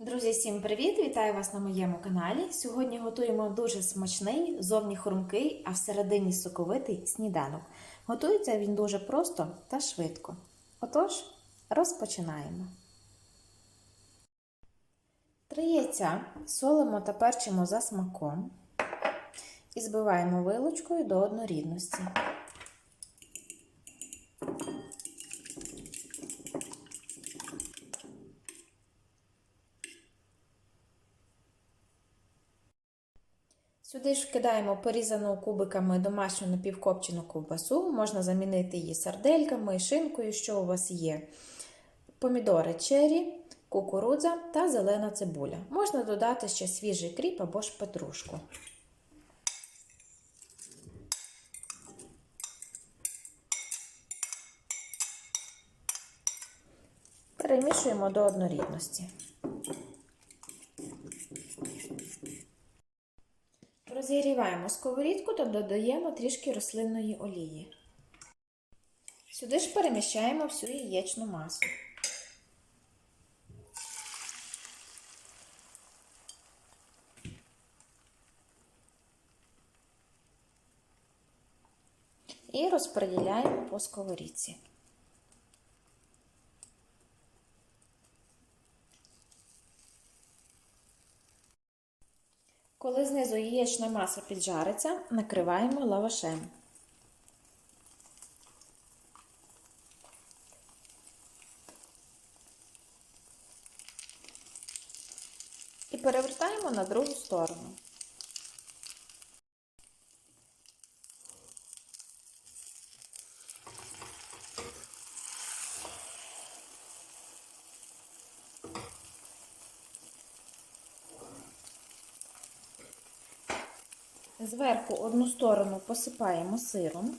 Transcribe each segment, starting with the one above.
Друзі, всім привіт! Вітаю вас на моєму каналі. Сьогодні готуємо дуже смачний, зовні хрумкий, а всередині соковитий сніданок. Готується він дуже просто та швидко. Отож, розпочинаємо. Три яйця солимо та перчимо за смаком і збиваємо вилочкою до однорідності. Сюди ж вкидаємо порізану кубиками домашню напівкопчену ковбасу, можна замінити її сардельками, шинкою, що у вас є. Помідори чері, кукурудза та зелена цибуля. Можна додати ще свіжий кріп або ж петрушку. Перемішуємо до однорідності. Розігріваємо сковорідку та додаємо трішки рослинної олії. Сюди ж переміщаємо всю яєчну масу. І розподіляємо по сковорідці. Коли знизу яєчна маса піджариться, накриваємо лавашем. І перевертаємо на другу сторону. Зверху одну сторону посипаємо сиром.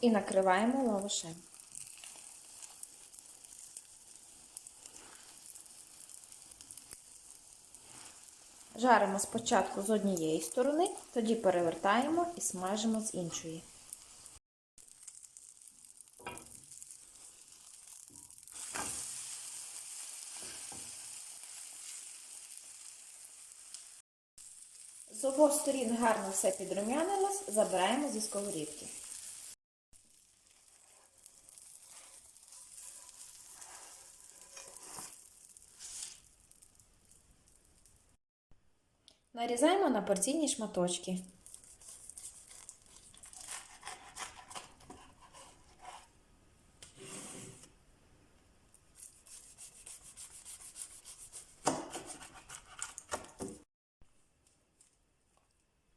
І накриваємо лавашем. Жаримо спочатку з однієї сторони, тоді перевертаємо і смажимо з іншої. З обох сторін гарно все підрумянилось, забираємо зі сковорідки. Нарізаємо на порційні шматочки.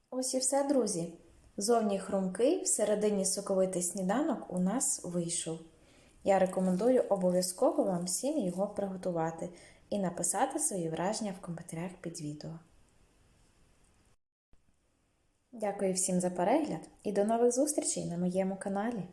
Ось і все, друзі. Зовні хрумкий, всередині соковитий сніданок у нас вийшов. Я рекомендую обов'язково вам всім його приготувати і написати свої враження в коментарях під відео. Дякую всім за перегляд і до нових зустрічей на моєму каналі.